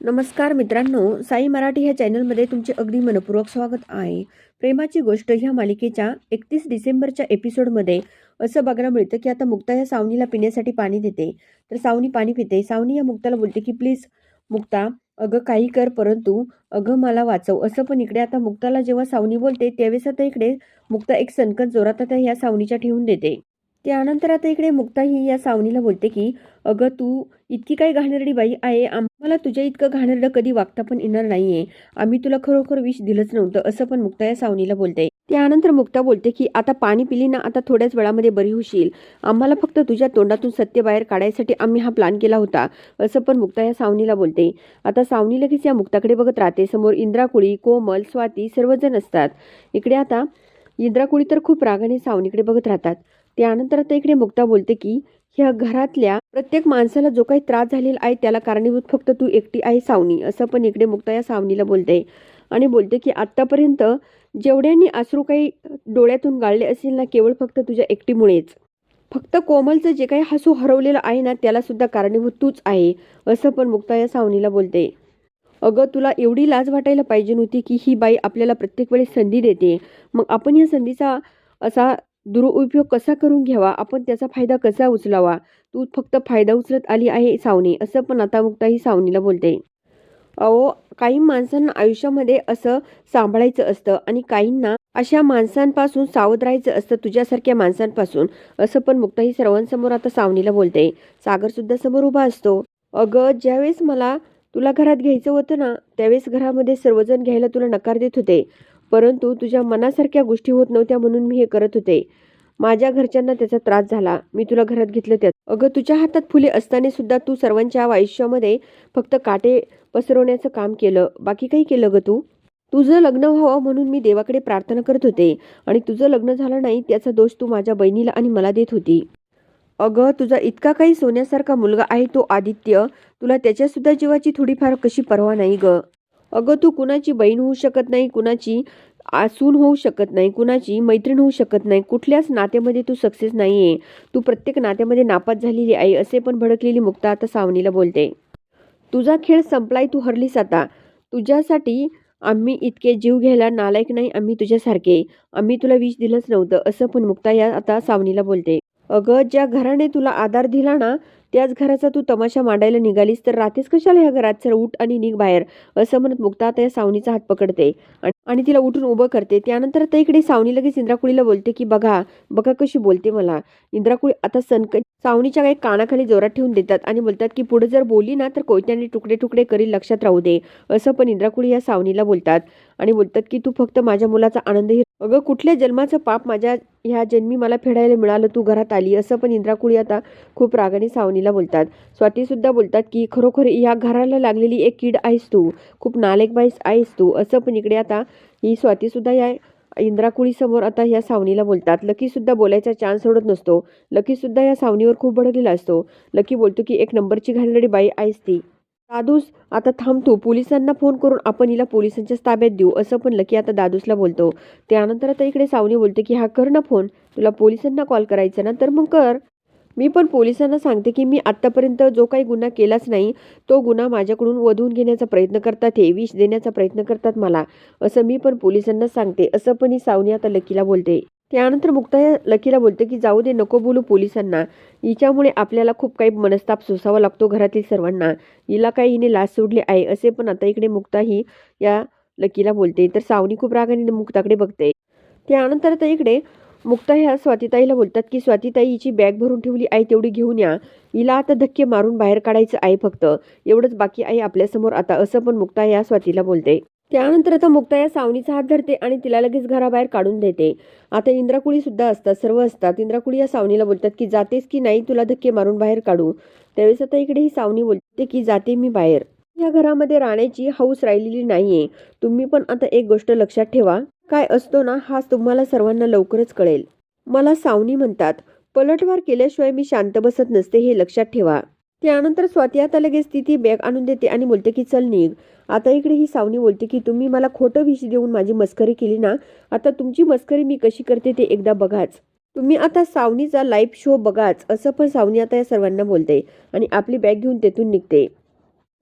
नमस्कार मित्रांनो साई मराठी ह्या चॅनलमध्ये तुमचे अगदी मनपूर्वक स्वागत आहे. प्रेमाची गोष्ट ह्या मालिकेच्या एकतीस डिसेंबरच्या एपिसोडमध्ये असं बघायला मिळतं की आता मुक्ता या सावनीला पिण्यासाठी पाणी देते. तर सावनी पाणी पिते. सावनी या मुक्ताला बोलते की प्लीज मुक्ता अगं काही कर परंतु अगं मला वाचव. असं पण इकडे आता मुक्ताला जेव्हा सावनी बोलते त्यावेळेस आता इकडे मुक्ता एक सनकत जोरात आता ह्या सावनीच्या ठेवून देते. त्यानंतर आता इकडे मुक्ताही या सावनीला बोलते की अगं तू इतकी काही घाणेरडी बाई आहे आम्हाला तुझ्या इतकं घाणेरडं कधी वागता पण येणार नाहीये. आम्ही तुला खरोखर विष दिलंच नव्हतं असं पण मुक्ता या सावनीला बोलते. त्यानंतर मुक्ता बोलते की आता पाणी पिली ना आता थोड्याच वेळामध्ये बरी होशील. आम्हाला फक्त तुझ्या तोंडातून सत्य बाहेर काढायसाठी आम्ही हा प्लॅन केला होता असं पण मुक्ता या सावनीला बोलते. आता सावनी लगेच या मुक्ताकडे बघत राहते. समोर इंद्राकुळी कोमल स्वाती सर्वजण असतात. इकडे आता इंद्राकुळी तर खूप रागाने सावनीकडे बघत राहतात. त्यानंतर आता इकडे मुक्ता बोलते की ह्या घरातल्या प्रत्येक माणसाला जो काही त्रास झालेला आहे त्याला कारणीभूत फक्त तू एकटी आहे सावनी असं पण इकडे मुक्ता या सावनीला बोलते. आणि बोलते की आत्तापर्यंत जेवढ्यांनी आसरू काही डोळ्यातून गाळले असेल ना केवळ फक्त तुझ्या एकटीमुळेच. फक्त कोमलचं जे काही हसू हरवलेलं आहे ना त्याला सुद्धा कारणीभूत तूच आहे असं पण मुक्ता या सावनीला बोलते. अगं तुला एवढी लाज वाटायला पाहिजे नव्हती की ही बाई आपल्याला प्रत्येक वेळेस संधी देते. मग आपण या संधीचा असा दुरुपयोग कसा करून घ्यावा? आपण त्याचा फायदा कसा उचलावा? तू फक्त फायदा उचलत आली आहे सावनी असं पण आता मुक्ता ही सावनीला बोलते. अहो काही माणसांना आयुष्यामध्ये असं सांभाळायचं असतं आणि काहींना अशा माणसांपासून सावध राहायचं असतं तुझ्यासारख्या माणसांपासून असं पण मुक्ता ही सर्वांसमोर आता सावनीला बोलते. सागर सुद्धा समोर उभा असतो. अगं ज्यावेळेस मला तुला घरात घ्यायचं होतं ना त्यावेळेस घरामध्ये सर्वजण घ्यायला तुला नकार देत होते. परंतु तुझ्या मनासारख्या गोष्टी होत नव्हत्या म्हणून मी हे करत होते. माझ्या घरच्यांना त्याचा त्रास झाला. मी तुला घरात घेतलं त्यात. अगं तुझ्या हातात फुले असताना सुद्धा तू सर्वांच्या आयुष्यामध्ये फक्त काटे पसरवण्याचं काम केलं. बाकी काही केलं गं तू? तुझं लग्न व्हावं म्हणून मी देवाकडे प्रार्थना करत होते आणि तुझं लग्न झालं नाही त्याचा दोष तू माझ्या बहिणीला आणि मला देत होती. अगं तुझा इतका काही सोन्यासारखा मुलगा आहे तो आदित्य. तुला त्याच्यासुद्धा जीवाची थोडीफार कशी पर्वा नाही गं. अगं तू कुणाची बहीण होऊ शकत नाही कुणाची आसून होऊ शकत नाही कुणाची मैत्रीण होऊ शकत नाही कुठल्याच नात्यामध्ये तू सक्सेस नाही आहे तू प्रत्येक नात्यामध्ये नापास झालेली आहे असे पण भडकलेली मुक्ता आता सावनीला बोलते. तुझा खेळ संपलाय तू हरलीस आता. तुझ्यासाठी आम्ही इतके जीव घ्यायला नालायक नाही आम्ही तुझ्यासारखे. आम्ही तुला विष दिलंच नव्हतं असं पण मुक्ता या आता सावनीला बोलते. अगं ज्या घराने तुला आधार दिला ना त्याच घराचा तू तमाशा मांडायला निघालीस तर राहतेस कशाला ह्या घरात? सर उठ आणि निघ बाहेर असं म्हणत मुक्ता या सावनीचा हात पकडते. आणि- आणि तिला उठून उभं करते. त्यानंतर आता इकडे सावनी लगेच इंद्राकुळीला बोलते की बघा बघा कशी बोलते मला. इंद्राकुळी आता सनक सावनीच्या काही कानाखाली जोरात ठेवून देतात आणि बोलतात की पुढे जर बोलली ना तर कोयत्याने तुकडे तुकडे करी लक्षात राहू दे. असं पण इंद्राकुळी या सावनीला बोलतात. आणि बोलतात की तू फक्त माझ्या मुलाचा आनंदही अगं कुठल्या जन्माचं पाप माझ्या ह्या जन्मी मला फेडायला मिळालं तू घरात आली. असं पण इंद्राकुळी आता खूप रागाने सावनीला बोलतात. स्वातीसुद्धा बोलतात की खरोखर या घराला लागलेली एक कीड आहेस तू. खूप नालेक बाईस आहेस तू. असं पण इकडे आता ही स्वातीसुद्धा या इंद्राकुळीसमोर आता ह्या सावनीला बोलतात. लकीसुद्धा बोलायचा चान्स सोडत नसतो. लकीसुद्धा या सावनीवर खूप भडकलेला असतो. लकी बोलतो की एक नंबरची घालणारी बाई आहेस ती. दादूस आता थांबतो पोलिसांना फोन करून आपण हिला पोलिसांच्या ताब्यात देऊ असं पण लकी आता दादूसला बोलतो. त्यानंतर आता इकडे सावनी बोलते की हा कर ना फोन. तुला पोलिसांना कॉल करायचा ना तर मग कर. मी पण पोलिसांना सांगते की मी आत्तापर्यंत जो काही गुन्हा केलाच नाही तो गुन्हा माझ्याकडून वधवून घेण्याचा प्रयत्न करतात हे विष देण्याचा प्रयत्न करतात मला. असं मी पण पोलिसांना सांगते असं पण ही सावनी आता लकीला बोलते. त्यानंतर मुक्ता या लकीला बोलते की जाऊ दे नको बोलू पोलिसांना. हिच्यामुळे आपल्याला खूप काही मनस्ताप सोसावा लागतो घरातील सर्वांना. हिला काही हिने लाच सोडली आहे असे पण आता इकडे मुक्ता ही या लकीला बोलते. तर सावनी खूप रागाने मुक्ताकडे बघते. त्यानंतर आता इकडे मुक्ता ह्या स्वातीताईला बोलतात की स्वातीताई हिची बॅग भरून ठेवली आहे तेवढी घेऊन या. हिला आता धक्के मारून बाहेर काढायचं आहे फक्त. एवढंच बाकी आहे आपल्यासमोर आता असं पण मुक्ता या स्वातीला बोलते. त्यानंतर आता मुक्ता या सावनीचा हात धरते आणि तिला लगेच घराबाहेर काढून देते. आता इंद्राकुळी सुद्धा असतात सर्व असतात. इंद्राकुळी या सावनीला बोलतात की जातेस की नाही तुला धक्के मारून बाहेर काढू. त्यावेळेस आता इकडे ही सावनी बोलते की जाते मी बाहेर. या घरामध्ये राहण्याची हौस राहिलेली नाहीये. तुम्ही पण आता एक गोष्ट लक्षात ठेवा. काय असतो ना हा तुम्हाला सर्वांना लवकरच कळेल. मला सावनी म्हणतात पलटवार केल्याशिवाय मी शांत बसत नसते हे लक्षात ठेवा. त्यानंतर स्वाती आता लगेच ती ती बॅग आणून देते आणि बोलते की चल निघ. आता इकडे ही सावनी बोलते की तुम्ही मला खोटं विष देऊन माझी मस्करी केली ना आता तुमची मस्करी मी कशी करते ते एकदा बघाच. तुम्ही आता सावनीचा लाईव्ह शो बघाच असं पण सावनी आता या सर्वांना बोलते आणि आपली बॅग घेऊन तेथून निघते.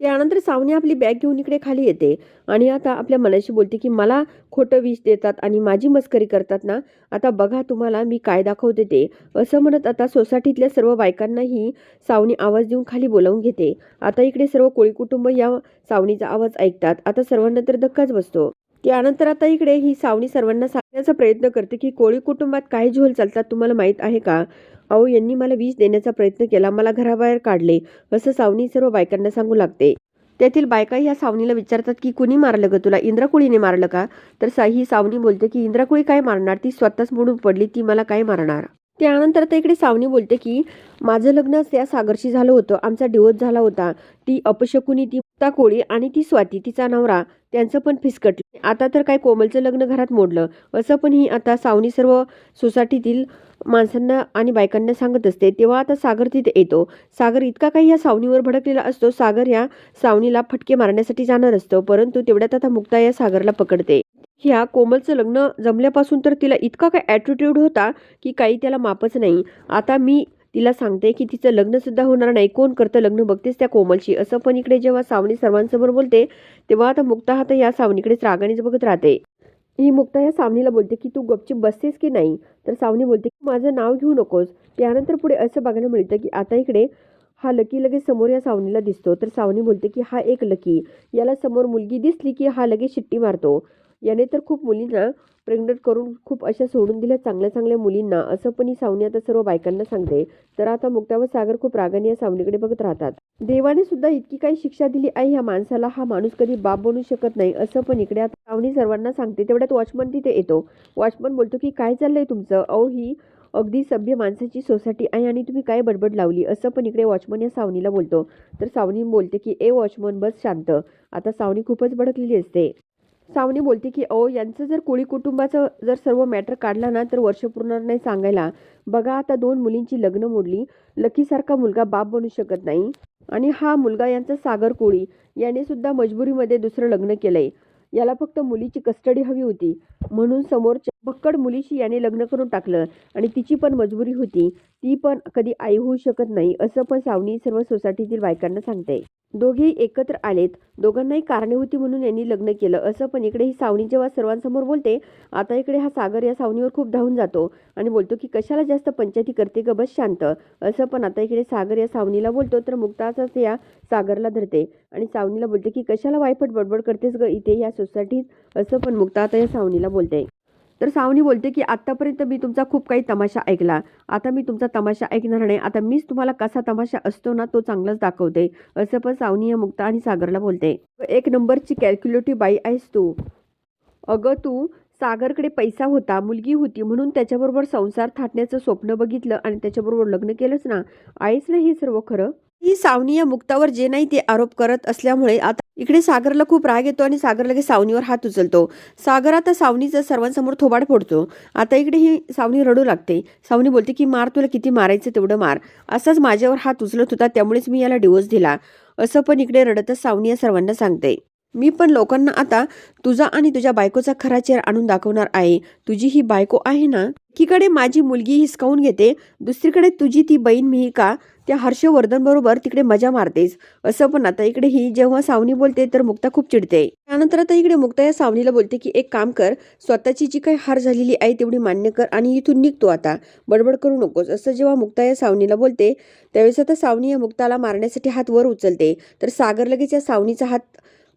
त्यानंतर सावनी आपली बॅग घेऊन इकडे खाली येते आणि आता आपल्या मनाशी बोलते की मला खोटं विष देतात आणि माझी मस्करी करतात ना आता बघा तुम्हाला मी काय दाखवते ते. असं म्हणत आता सोसायटीतल्या सर्व बायकांनाही सावनी आवाज देऊन खाली बोलावून घेते. आता इकडे सर्व कोळी कुटुंब या सावनीचा आवाज ऐकतात. आता सर्वांना तर धक्काच बसतो. त्यानंतर आता इकडे ही सावनी सर्वांना सांगण्याचा प्रयत्न करते की कोळी कुटुंबात काही झोल चालतात तुम्हाला माहीत आहे का? अहो यांनी मला विष देण्याचा प्रयत्न केला मला घराबाहेर काढले. असं सावनी सर्व बायकांना सांगू लागते. त्यातील बायका ह्या सावनीला विचारतात की कुणी मारलं ग तुला? इंद्राकुळीने मारलं का? तर सा ही सावनी बोलते की इंद्राकुळी काय मारणार? ती स्वतःच मोडून पडली ती मला काय मारणार? त्यानंतर आता इकडे सावनी बोलते की माझं लग्न त्या सागरशी झालं होतं. आमचा डिवोर्स झाला होता. ती अपशकुनी ती मुक्ता कोळी आणि ती स्वाती तिचा नवरा. त्यांचं पण फिसकटलं. आता तर काय कोमलचं लग्न घरात मोडलं. असं पण ही आता सावनी सर्व सोसायटीतील माणसांना आणि बायकांना सांगत असते. तेव्हा आता सागर तिथे येतो. सागर इतका काही या सावनीवर भडकलेला असतो. सागर या सावनीला फटके मारण्यासाठी जाणार असतो. परंतु तेवढ्यात आता मुक्ता या सागरला पकडते. ह्या कोमलचं लग्न जमल्यापासून तर तिला इतका काय ॲटिट्यूड होता की काही त्याला मापच नाही. आता मी तिला सांगते की तिचं लग्नसुद्धा होणार नाही. कोण करतं लग्न बघतेस त्या कोमलशी. असं पण इकडे जेव्हा सावनी सर्वांसमोर बोलते तेव्हा आता मुक्ता हात या सावनीकडेच रागानेच बघत राहते. ही मुक्ता या सावनीला बोलते की तू गपचीप बसतेस की नाही? तर सावनी बोलते की माझं नाव घेऊ नकोस. त्यानंतर पुढे असं बघायला मिळतं की आता इकडे हा लकी लगेच समोर या सावनीला दिसतो. तर सावनी बोलते की हा एक लकी. याला समोर मुलगी दिसली की हा लगेच शिट्टी मारतो. याने तर खूप मुलींना प्रेग्नंट करून खूप अशा सोडून दिल्या चांगल्या चांगल्या मुलींना. असं पण ही सावनी आता सर्व बायकांना सांगते. तर आता मुक्ता व सागर खूप रागाने या सावनीकडे बघत राहतात. देवाने सुद्धा इतकी काही शिक्षा दिली आहे ह्या माणसाला. हा माणूस कधी बाप बनू शकत नाही. असं पण इकडे आता सावनी सर्वांना सांगते. तेवढ्यात वॉचमन तिथे येतो. वॉचमन बोलतो की काय चाललंय तुमचं? अहो ही अगदी सभ्य माणसाची सोसायटी आहे आणि तुम्ही काय बडबड लावली? असं पण इकडे वॉचमन या सावनीला बोलतो. तर सावनी बोलते की ए वॉचमन बस शांत. आता सावनी खूपच भडकलेली असते. सावनी बोलते की अहो यांचं जर कोळी कुटुंबाचं जर सर्व मॅटर काढला ना तर वर्ष पुरणार नाही सांगायला. बघा आता दोन मुलींची लग्न मोडली. लकीसारखा मुलगा बाप बनू शकत नाही. आणि हा मुलगा यांचा सागर कोळी. याने सुद्धा मजबुरीमध्ये दुसरं लग्न केलंय. याला फक्त मुलीची कस्टडी हवी होती. म्हणून समोरच्या भक्कड मुलीशी याने लग्न करून टाकलं आणि तिची पण मजबुरी होती. ती पण कधी आई होऊ शकत नाही असं पण सावनी सर्व सोसायटीतील बायकांना सांगते. दोघेही एकत्र आलेत. दोघांनाही कारणे होती म्हणून यांनी लग्न केलं. असं पण इकडे ही सावनी जेव्हा सर्वांसमोर बोलते आता इकडे हा सागर या सावनीवर खूप धावून जातो आणि बोलतो की कशाला जास्त पंचायती करते ग? बस शांत. असं पण आता इकडे सागर या सावनीला बोलतो तर मुक्ताचाच या सागरला धरते आणि सावनीला बोलते की कशाला वायफट बडबड करतेस ग इथे या सोसायटीत? असं पण मुक्ता आता या सावनीला बोलते. तर सावनी बोलते की आत्तापर्यंत मी तुमचा खूप काही तमाशा ऐकला. आता मी तुमचा तमाशा ऐकणार नाही. आता मीच तुम्हाला कसा तमाशा असतो ना तो चांगलाच दाखवते. असं पण सावनी या मुक्ता आणि सागरला बोलते. एक नंबरची कॅल्क्युलेटिव्ह बाई आहेस तू. अगं तू सागरकडे पैसा होता मुलगी होती म्हणून त्याच्याबरोबर संसार थाटण्याचं स्वप्न बघितलं आणि त्याच्याबरोबर लग्न केलंच ना. आहेच ना हे सर्व खरं? ही सावनी या मुक्तावर जे नाही ते आरोप करत असल्यामुळे आता इकडे सागरला खूप राग येतो आणि सागर लगेच सावनीवर हात उचलतो. सागर आता सावनीचं सर्वांसमोर थोबाड फोडतो. आता इकडे ही सावनी रडू लागते. सावनी बोलते की मार तुला किती मारायचं तेवढं मार. असाच माझ्यावर हात उचलत होता त्यामुळेच मी याला डिवोर्स दिला. असं पण इकडे रडतच सावनी या सर्वांना सांगते. मी पण लोकांना आता तुझा आणि तुझ्या बायकोचा खरा चेहरा आणून दाखवणार आहे. तुझी ही बायको आहे ना? एकीकडे माझी मुलगी हिसकावून घेते. दुसरीकडे तुझी ती बहीण मिहिका त्या हर्षवर्धन बरोबर तिकडे मजा मारतेस. असं पण आता इकडे ही जेव्हा सावनी बोलते तर मुक्ता खूप चिडते. त्यानंतर आता इकडे मुक्ता या सावनीला बोलते की एक काम कर स्वतःची जी काही हार झालेली आहे तेवढी मान्य कर आणि इथून निघतो आता. बडबड करू नकोस. असं जेव्हा मुक्ता या सावनीला बोलते त्यावेळेस आता सावनी या मुक्ताला मारण्यासाठी हात वर उचलते. तर सागर लगेच या सावनीचा हात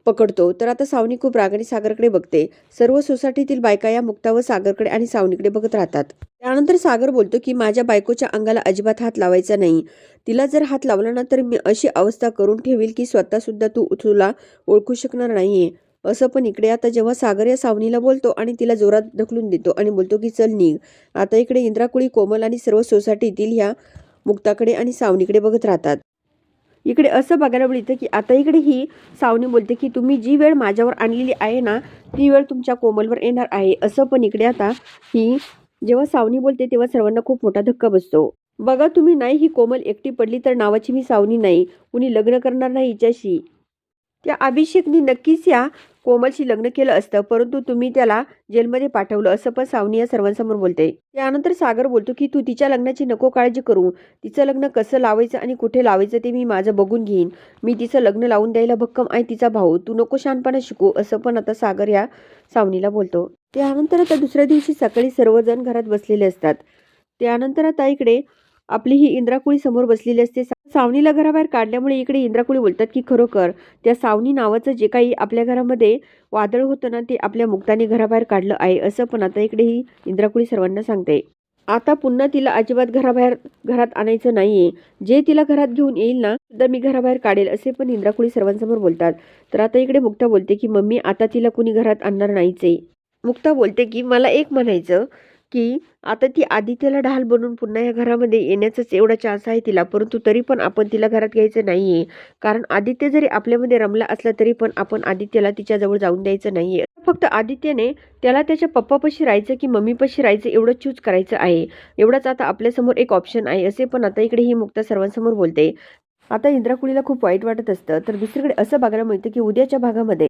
पकडतो. तर आता सावनी खूप रागाने सागरकडे बघते. सर्व सोसायटीतील बायका या मुक्ता व सागरकडे आणि सावनीकडे बघत राहतात. त्यानंतर सागर बोलतो की माझ्या बायकोच्या अंगाला अजिबात हात लावायचा नाही. तिला जर हात लावला ना तर मी अशी अवस्था करून ठेवील की स्वतः सुद्धा तू तुला ओळखू शकणार नाहीये. असं पण इकडे आता जेव्हा सागर या सावनीला बोलतो आणि तिला जोरात ढकलून देतो आणि बोलतो की चल निघ. आता इकडे इंद्राकुळी कोमल आणि सर्व सोसायटीतील ह्या मुक्ताकडे आणि सावनीकडे बघत राहतात. इकडे असं बघायला मिळतं की आता इकडे ही सावनी बोलते की तुम्ही जी वेळ माझ्यावर आणलेली आहे ना ती वेळ तुमच्या कोमलवर येणार आहे. असं पण इकडे आता ही जेव्हा सावनी बोलते तेव्हा सर्वांना खूप मोठा धक्का बसतो. बघा तुम्ही नाही ही कोमल एकटी पडली तर नावाची मी सावनी नाही. कुणी लग्न करणार नाही हिच्याशी. त्या अभिषेकनी नक्कीच या कोमलशी लग्न केलं असतं परंतु तुम्ही त्याला जेलमध्ये पाठवलं असं पण सावनी या सर्वांसमोर बोलते. त्यानंतर सागर बोलतो की तू तिच्या लग्नाची नको काळजी करू. तिचं लग्न कसं लावायचं आणि कुठे लावायचं ते मी माझं बघून घेईन. मी तिचं लग्न लावून द्यायला भक्कम आहे तिचा भाऊ. तू नको शानपणा शिकू असं पण आता सागर या सावनीला बोलतो. त्यानंतर आता दुसऱ्या दिवशी सकाळी सर्वजण घरात बसलेले असतात. त्यानंतर आता इकडे आपली ही इंद्राकुळी समोर बसलेली असते. सावनीला घराबाहेर काढल्यामुळे इकडे इंद्राकुळी बोलतात की खरोखर त्या सावनी नावाचं जे काही आपल्या घरामध्ये वादळ होतं ना ते आपल्या मुक्ताने घराबाहेर काढलं आहे असं पण आता इकडे ही इंद्राकुळी सर्वांना सांगते. आता पुन्हा तिला अजिबात घराबाहेर घरात आणायचं नाहीये. जे तिला घरात घेऊन येईल ना सुद्धा मी घराबाहेर काढेल असे पण इंद्राकुळी सर्वांसमोर बोलतात. तर आता इकडे मुक्ता बोलते की मम्मी आता तिला कुणी घरात आणणार नाहीच. आहे मुक्ता बोलते की मला एक म्हणायचं की आता ती आदित्यला ढाल बनून पुन्हा या घरामध्ये येण्याचाच एवढा चान्स आहे तिला. परंतु तरी पण आपण तिला घरात घ्यायचं नाहीये. कारण आदित्य जरी आपल्यामध्ये रमला असला तरी पण आपण आदित्यला तिच्याजवळ जाऊन द्यायचं नाही फक्त आदित्यने त्याला त्याच्या पप्पापाशी राहायचं की मम्मीपाशी राहायचं एवढं चूज करायचं आहे. एवढंच आता आपल्यासमोर एक ऑप्शन आहे. असे पण आता इकडे ही मुक्ता सर्वांसमोर बोलते. आता इंद्राकुळीला खूप वाईट वाटत असतं. तर दुसरीकडे असं बघायला मिळतं की उद्याच्या भागामध्ये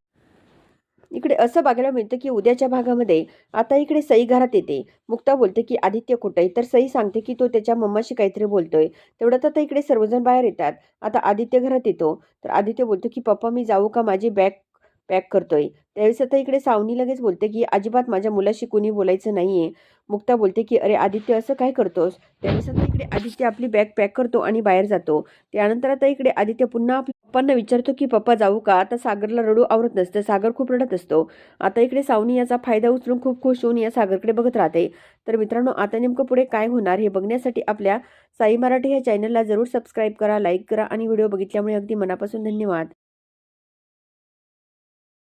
इकडे असं बघायला मिळतं की उद्याच्या भागामध्ये आता इकडे सई घरात येते. मुक्ता बोलते की आदित्य कुठं आहे तर सई सांगते की तो त्याच्या मम्माशी काहीतरी बोलतोय. तेवढ्यात आता इकडे सर्वजण बाहेर येतात. आता आदित्य घरात येतो. तर आदित्य बोलतो की पप्पा मी जाऊ का? माझी बॅग पॅक करतोय. त्यावेळेस आता इकडे सावनी लगेच बोलते की अजिबात माझ्या मुलाशी कुणी बोलायचं नाहीये. मुक्ता बोलते की अरे आदित्य असं काय करतोस? त्यावेळेस आता इकडे आदित्य आपली बॅग पॅक करतो आणि बाहेर जातो. त्यानंतर आता इकडे आदित्य पुन्हा पप्पांना विचारतो की पप्पा जाऊ का? आता सागरला रडू आवरत नसतं. सागर खूप रडत असतो. आता इकडे सावनी याचा फायदा उचलून खूप खुश होऊन या सागरकडे बघत राहते. तर मित्रांनो आता नेमकं पुढे काय होणार हे बघण्यासाठी आपल्या साई मराठी ह्या चॅनलला जरूर सबस्क्राईब करा लाईक करा आणि व्हिडिओ बघितल्यामुळे अगदी मनापासून धन्यवाद.